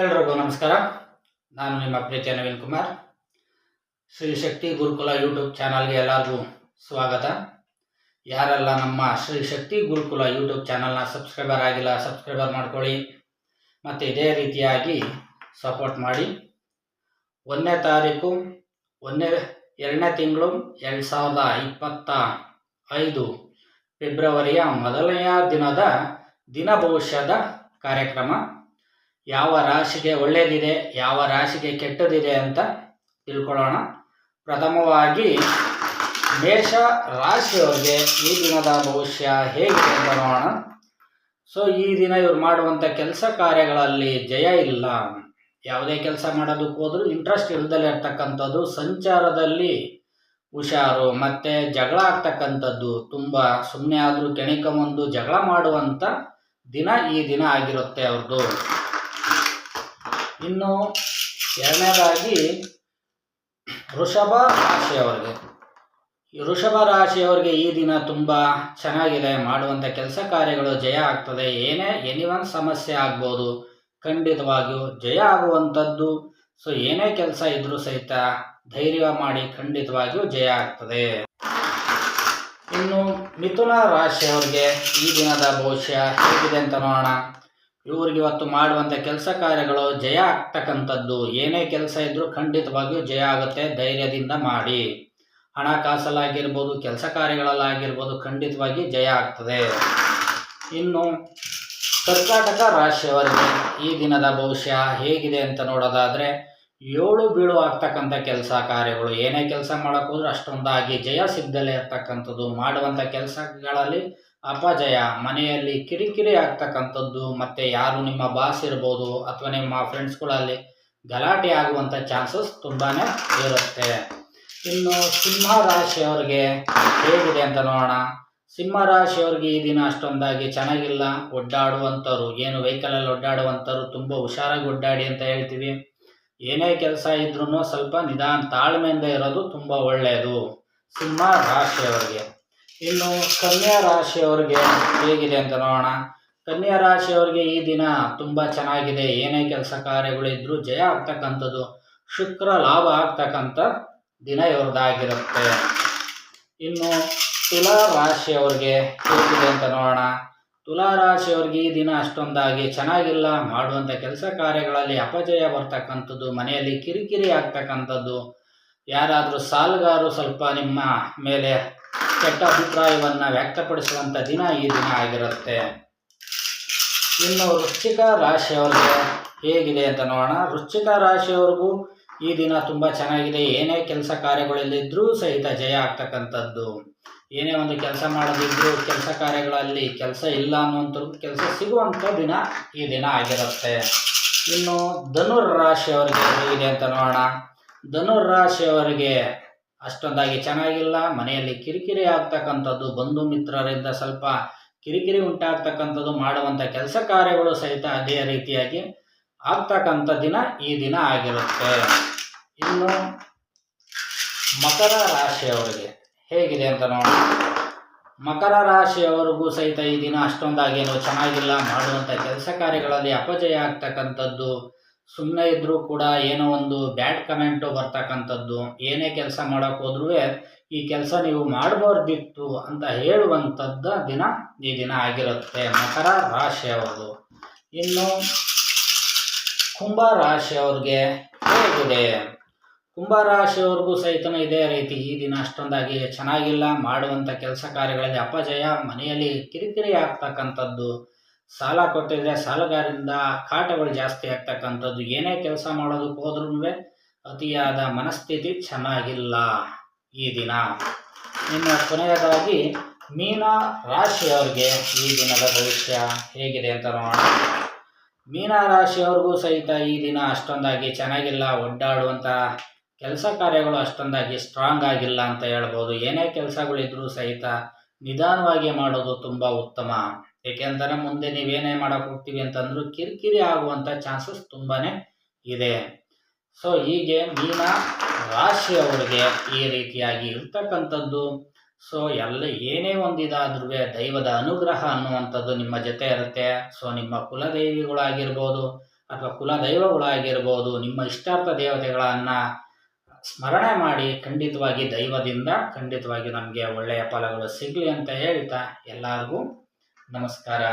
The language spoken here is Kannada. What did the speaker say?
ಎಲ್ರಿಗೂ ನಮಸ್ಕಾರ. ನಾನು ನಿಮ್ಮ ಪ್ರೀತಿಯ ನವೀನ್ ಕುಮಾರ್. ಶ್ರೀ ಶಕ್ತಿ ಗುರುಕುಲ ಯೂಟ್ಯೂಬ್ ಚಾನಲ್ಗೆ ಎಲ್ಲರಿಗೂ ಸ್ವಾಗತ. ಯಾರೆಲ್ಲ ನಮ್ಮ ಶ್ರೀ ಶಕ್ತಿ ಗುರುಕುಲ ಯೂಟ್ಯೂಬ್ ಚಾನಲ್ನ ಸಬ್ಸ್ಕ್ರೈಬರ್ ಆಗಿಲ್ಲ, ಸಬ್ಸ್ಕ್ರೈಬರ್ ಮಾಡ್ಕೊಳ್ಳಿ. ಮತ್ತು ಇದೇ ರೀತಿಯಾಗಿ ಸಪೋರ್ಟ್ ಮಾಡಿ. ಒಂದನೇ ತಾರೀಕು, ಒಂದನೇ, ಎರಡನೇ ತಿಂಗಳು ಎರಡು ಸಾವಿರದ ಇಪ್ಪತ್ತ ಐದು ಫೆಬ್ರವರಿಯ ಮೊದಲನೆಯ ದಿನದ ದಿನ ಭವಿಷ್ಯದ ಕಾರ್ಯಕ್ರಮ. ಯಾವ ರಾಶಿಗೆ ಒಳ್ಳೆಯದಿದೆ ಯಾವ ರಾಶಿಗೆ ಕೆಟ್ಟದಿದೆ ಅಂತ ತಿಳ್ಕೊಳ್ಳೋಣ. ಪ್ರಥಮವಾಗಿ ಮೇಷ ರಾಶಿಯವರಿಗೆ ಈ ದಿನದ ಭವಿಷ್ಯ ಹೇಗಿದೆ ಅಂತ ನೋಡೋಣ. ಸೊ ಈ ದಿನ ಇವ್ರು ಮಾಡುವಂಥ ಕೆಲಸ ಕಾರ್ಯಗಳಲ್ಲಿ ಜಯ ಇಲ್ಲ. ಯಾವುದೇ ಕೆಲಸ ಮಾಡೋದಕ್ಕೆ ಹೋದರೂ ಇಂಟ್ರೆಸ್ಟ್ ಇಲ್ದಲೇ ಇರ್ತಕ್ಕಂಥದ್ದು ಸಂಚಾರದಲ್ಲಿ ಹುಷಾರು, ಮತ್ತು ಜಗಳ ಆಗ್ತಕ್ಕಂಥದ್ದು ತುಂಬ ಸುಮ್ಮನೆ ಆದರೂ ಕೆಣಿಕೊಂಬಂದು ಜಗಳ ಮಾಡುವಂಥ ದಿನ ಈ ದಿನ ಆಗಿರುತ್ತೆ ಅವ್ರದ್ದು ಇನ್ನು ಎರಡನೇದಾಗಿ ವೃಷಭ ರಾಶಿಯವರಿಗೆ. ವೃಷಭ ರಾಶಿಯವರಿಗೆ ಈ ದಿನ ತುಂಬ ಚೆನ್ನಾಗಿದೆ ಮಾಡುವಂಥ ಕೆಲಸ ಕಾರ್ಯಗಳು ಜಯ ಆಗ್ತದೆ. ಏನೇ ಎನಿ ಒನ್ ಸಮಸ್ಯೆ ಆಗ್ಬೋದು, ಖಂಡಿತವಾಗಿಯೂ ಜಯ ಆಗುವಂಥದ್ದು. ಸೊ ಏನೇ ಕೆಲಸ ಇದ್ರೂ ಸಹಿತ ಧೈರ್ಯ ಮಾಡಿ ಖಂಡಿತವಾಗಿಯೂ ಜಯ ಆಗ್ತದೆ. ಇನ್ನು ಮಿಥುನ ರಾಶಿಯವರಿಗೆ ಈ ದಿನದ ಭವಿಷ್ಯ ಹೇಗಿದೆ ಅಂತ ನೋಡೋಣ. ಇವ್ರಿಗೆ ಇವತ್ತು ಮಾಡುವಂಥ ಕೆಲಸ ಕಾರ್ಯಗಳು ಜಯ ಆಗ್ತಕ್ಕಂಥದ್ದು. ಏನೇ ಕೆಲಸ ಇದ್ರೂ ಖಂಡಿತವಾಗಿಯೂ ಜಯ ಆಗುತ್ತೆ. ಧೈರ್ಯದಿಂದ ಮಾಡಿ. ಹಣಕಾಸಲ್ಲಾಗಿರ್ಬೋದು ಕೆಲಸ ಕಾರ್ಯಗಳಲ್ಲಾಗಿರ್ಬೋದು ಖಂಡಿತವಾಗಿ ಜಯ ಆಗ್ತದೆ. ಇನ್ನು ಕರ್ನಾಟಕ ರಾಶಿಯವರಿಗೆ ಈ ದಿನದ ಭವಿಷ್ಯ ಹೇಗಿದೆ ಅಂತ ನೋಡೋದಾದರೆ, ಏಳು ಬೀಳು ಆಗ್ತಕ್ಕಂಥ ಕೆಲಸ ಕಾರ್ಯಗಳು. ಏನೇ ಕೆಲಸ ಮಾಡೋಕ್ಕೋದ್ರೂ ಅಷ್ಟೊಂದಾಗಿ ಜಯ ಸಿಗ್ದಲೇ ಇರ್ತಕ್ಕಂಥದ್ದು. ಮಾಡುವಂಥ ಕೆಲಸಗಳಲ್ಲಿ ಅಪಜಯ ಮನೆಯಲ್ಲಿ ಕಿರಿಕಿರಿ ಆಗ್ತಕ್ಕಂಥದ್ದು, ಮತ್ತು ಯಾರು ನಿಮ್ಮ ಬಾಸ್ ಇರ್ಬೋದು ಅಥವಾ ನಿಮ್ಮ ಫ್ರೆಂಡ್ಸ್ಗಳಲ್ಲಿ ಗಲಾಟೆ ಆಗುವಂಥ ಚಾನ್ಸಸ್ ತುಂಬಾ ಇರುತ್ತೆ. ಇನ್ನು ಸಿಂಹ ರಾಶಿಯವ್ರಿಗೆ ಹೇಗಿದೆ ಅಂತ ನೋಡೋಣ. ಸಿಂಹ ರಾಶಿಯವ್ರಿಗೆ ಈ ದಿನ ಅಷ್ಟೊಂದಾಗಿ ಚೆನ್ನಾಗಿಲ್ಲ. ಒಡ್ಡಾಡುವಂಥವ್ರು ಏನು ವೆಹಿಕಲಲ್ಲಿ ಒಡ್ಡಾಡುವಂಥವ್ರು ತುಂಬ ಹುಷಾರಾಗಿ ಒಡ್ಡಾಡಿ ಅಂತ ಹೇಳ್ತೀವಿ. ಏನೇ ಕೆಲಸ ಇದ್ರೂ ಸ್ವಲ್ಪ ನಿಧಾನ ತಾಳ್ಮೆಯಿಂದ ಇರೋದು ತುಂಬ ಒಳ್ಳೆಯದು. ಸಿಂಹ ರಾಶಿಯವರಿಗೆ. ಇನ್ನು ಕನ್ಯಾ ರಾಶಿಯವರಿಗೆ ಹೇಗಿದೆ ಅಂತ ನೋಡೋಣ. ಕನ್ಯಾ ರಾಶಿಯವರಿಗೆ ಈ ದಿನ ತುಂಬ ಚೆನ್ನಾಗಿದೆ. ಏನೇ ಕೆಲಸ ಕಾರ್ಯಗಳು ಕಾರ್ಯಗಳಿದ್ರೂ ಜಯ ಆಗ್ತಕ್ಕಂಥದ್ದು, ಶುಕ್ರ ಲಾಭ ಆಗ್ತಕ್ಕಂಥ ದಿನ ಇವ್ರದ್ದಾಗಿರುತ್ತೆ. ಇನ್ನು ತುಲಾ ರಾಶಿಯವ್ರಿಗೆ ಹೇಗಿದೆ ಅಂತ ನೋಡೋಣ. ತುಲಾ ರಾಶಿಯವ್ರಿಗೆ ಈ ದಿನ ಅಷ್ಟೊಂದಾಗಿ ಚೆನ್ನಾಗಿಲ್ಲ. ಮಾಡುವಂಥ ಕೆಲಸ ಕಾರ್ಯಗಳಲ್ಲಿ ಅಪಜಯ ಬರ್ತಕ್ಕಂಥದ್ದು, ಮನೆಯಲ್ಲಿ ಕಿರಿಕಿರಿ ಆಗ್ತಕ್ಕಂಥದ್ದು. ಯಾರಾದರೂ ಸಾಲಗಾರರು ಸ್ವಲ್ಪ ನಿಮ್ಮ ಮೇಲೆ ಕೆಟ್ಟ ಅಭಿಪ್ರಾಯವನ್ನು ವ್ಯಕ್ತಪಡಿಸುವಂಥ ದಿನ ಈ ದಿನ ಆಗಿರುತ್ತೆ. ಇನ್ನು ವೃಶ್ಚಿಕ ರಾಶಿಯವರಿಗೆ ಹೇಗಿದೆ ಅಂತ ನೋಡೋಣ. ವೃಶ್ಚಿಕ ರಾಶಿಯವ್ರಿಗೂ ಈ ದಿನ ತುಂಬ ಚೆನ್ನಾಗಿದೆ. ಏನೇ ಕೆಲಸ ಕಾರ್ಯಗಳಲ್ಲಿದ್ದರೂ ಸಹಿತ ಜಯ ಆಗ್ತಕ್ಕಂಥದ್ದು. ಏನೇ ಒಂದು ಕೆಲಸ ಮಾಡೋದಿದ್ರೂ ಕೆಲಸ ಕಾರ್ಯಗಳಲ್ಲಿ ಕೆಲಸ ಇಲ್ಲ ಅನ್ನುವಂಥವ್ರಿಗೆ ಕೆಲಸ ಸಿಗುವಂಥ ದಿನ ಈ ದಿನ ಆಗಿರುತ್ತೆ. ಇನ್ನು ಧನುರ್ ರಾಶಿಯವರಿಗೆ ಹೇಗಿದೆ ಅಂತ ನೋಡೋಣ. ಧನುರ್ ರಾಶಿಯವರಿಗೆ ಅಷ್ಟೊಂದಾಗಿ ಚೆನ್ನಾಗಿಲ್ಲ. ಮನೆಯಲ್ಲಿ ಕಿರಿಕಿರಿ ಆಗ್ತಕ್ಕಂಥದ್ದು, ಬಂಧು ಮಿತ್ರರಿಂದ ಸ್ವಲ್ಪ ಕಿರಿಕಿರಿ ಉಂಟಾಗ್ತಕ್ಕಂಥದ್ದು ಮಾಡುವಂಥ ಕೆಲಸ ಕಾರ್ಯಗಳು ಸಹಿತ ಅದೇ ರೀತಿಯಾಗಿ ಆಗ್ತಕ್ಕಂಥ ದಿನ ಈ ದಿನ ಆಗಿರುತ್ತೆ. ಇನ್ನು ಮಕರ ರಾಶಿಯವರಿಗೆ ಹೇಗಿದೆ ಅಂತ ನೋಡಿ. ಮಕರ ರಾಶಿಯವರಿಗೂ ಸಹಿತ ಈ ದಿನ ಅಷ್ಟೊಂದಾಗಿ ಅಷ್ಟೊಂದಾಗೇನು ಚೆನ್ನಾಗಿಲ್ಲ. ಮಾಡುವಂಥ ಕೆಲಸ ಕಾರ್ಯಗಳಲ್ಲಿ ಅಪಜಯ ಆಗ್ತಕ್ಕಂಥದ್ದು ಸುಮ್ಮನೆ ಇದ್ದರೂ ಕೂಡ ಏನೋ ಒಂದು ಬ್ಯಾಡ್ ಕಮೆಂಟು ಬರ್ತಕ್ಕಂಥದ್ದು, ಏನೇ ಕೆಲಸ ಮಾಡೋಕ್ಕೆ ಹೋದ್ರೂ ಈ ಕೆಲಸ ನೀವು ಮಾಡಬಾರ್ದಿತ್ತು ಅಂತ ಹೇಳುವಂಥದ್ದು ದಿನ ಈ ದಿನ ಆಗಿರುತ್ತೆ. ಮಕರ ರಾಶಿಯವರು ಇನ್ನು ಕುಂಭ ರಾಶಿಯವ್ರಿಗೆ ಹೇಗಿದೆ? ಕುಂಭ ರಾಶಿಯವ್ರಿಗೂ ಸಹಿತ ಇದೇ ರೀತಿ ಈ ದಿನ ಅಷ್ಟೊಂದಾಗಿ ಚೆನ್ನಾಗಿಲ್ಲ, ಮಾಡುವಂಥ ಕೆಲಸ ಕಾರ್ಯಗಳಲ್ಲಿ ಅಪಜಯ, ಮನೆಯಲ್ಲಿ ಕಿರಿಕಿರಿ ಆಗ್ತಕ್ಕಂಥದ್ದು. ಸಾಲ ಕೊಟ್ಟಿದ್ರೆ ಸಾಲಗಾರರಿಂದ ಕಾಟಗಳು ಜಾಸ್ತಿ ಆಗ್ತಕ್ಕಂಥದ್ದು. ಏನೇ ಕೆಲಸ ಮಾಡೋದಕ್ಕೆ ಹೋದ್ರೂ ಅತಿಯಾದ ಮನಸ್ಥಿತಿ ಚೆನ್ನಾಗಿಲ್ಲ ಈ ದಿನ. ಇನ್ನು ಕೊನೆಯದಾಗಿ ಮೀನ ರಾಶಿಯವ್ರಿಗೆ ಈ ದಿನದ ಭವಿಷ್ಯ ಹೇಗಿದೆ ಅಂತ ನೋಡೋಣ. ಮೀನ ರಾಶಿಯವ್ರಿಗೂ ಸಹಿತ ಈ ದಿನ ಅಷ್ಟೊಂದಾಗಿ ಚೆನ್ನಾಗಿಲ್ಲ ಒಡ್ಡಾಡುವಂಥ ಕೆಲಸ ಕಾರ್ಯಗಳು ಅಷ್ಟೊಂದಾಗಿ ಸ್ಟ್ರಾಂಗ್ ಆಗಿಲ್ಲ ಅಂತ ಹೇಳ್ಬೋದು. ಏನೇ ಕೆಲಸಗಳಿದ್ರೂ ಸಹಿತ ನಿಧಾನವಾಗಿ ಮಾಡೋದು ತುಂಬ ಉತ್ತಮ. ಏಕೆಂದರೆ ಮುಂದೆ ನೀವೇನೇ ಮಾಡೋಕೆ ಹೋಗ್ತೀವಿ ಅಂತಂದ್ರು ಕಿರಿಕಿರಿ ಆಗುವಂಥ ಚಾನ್ಸಸ್ ತುಂಬಾ ಇದೆ. ಸೊ ಹೀಗೆ ಮೀನ ರಾಶಿಯವರಿಗೆ ಈ ರೀತಿಯಾಗಿ ಇರ್ತಕ್ಕಂಥದ್ದು. ಸೊ ಎಲ್ಲ ಏನೇ ಒಂದಿದಾದ್ರೂ ದೈವದ ಅನುಗ್ರಹ ಅನ್ನುವಂಥದ್ದು ನಿಮ್ಮ ಜೊತೆ ಇರುತ್ತೆ. ಸೊ ನಿಮ್ಮ ಕುಲದೇವಿಗಳಾಗಿರ್ಬೋದು ಅಥವಾ ಕುಲ ದೈವಗಳಾಗಿರ್ಬೋದು ನಿಮ್ಮ ಇಷ್ಟಾರ್ಥ ದೇವತೆಗಳನ್ನು ಸ್ಮರಣೆ ಮಾಡಿ ಖಂಡಿತವಾಗಿ ದೈವದಿಂದ ಖಂಡಿತವಾಗಿ ನಮಗೆ ಒಳ್ಳೆಯ ಫಲಗಳು ಸಿಗಲಿ ಅಂತ ಹೇಳ್ತಾ ಎಲ್ಲರಿಗೂ ನಮಸ್ಕಾರ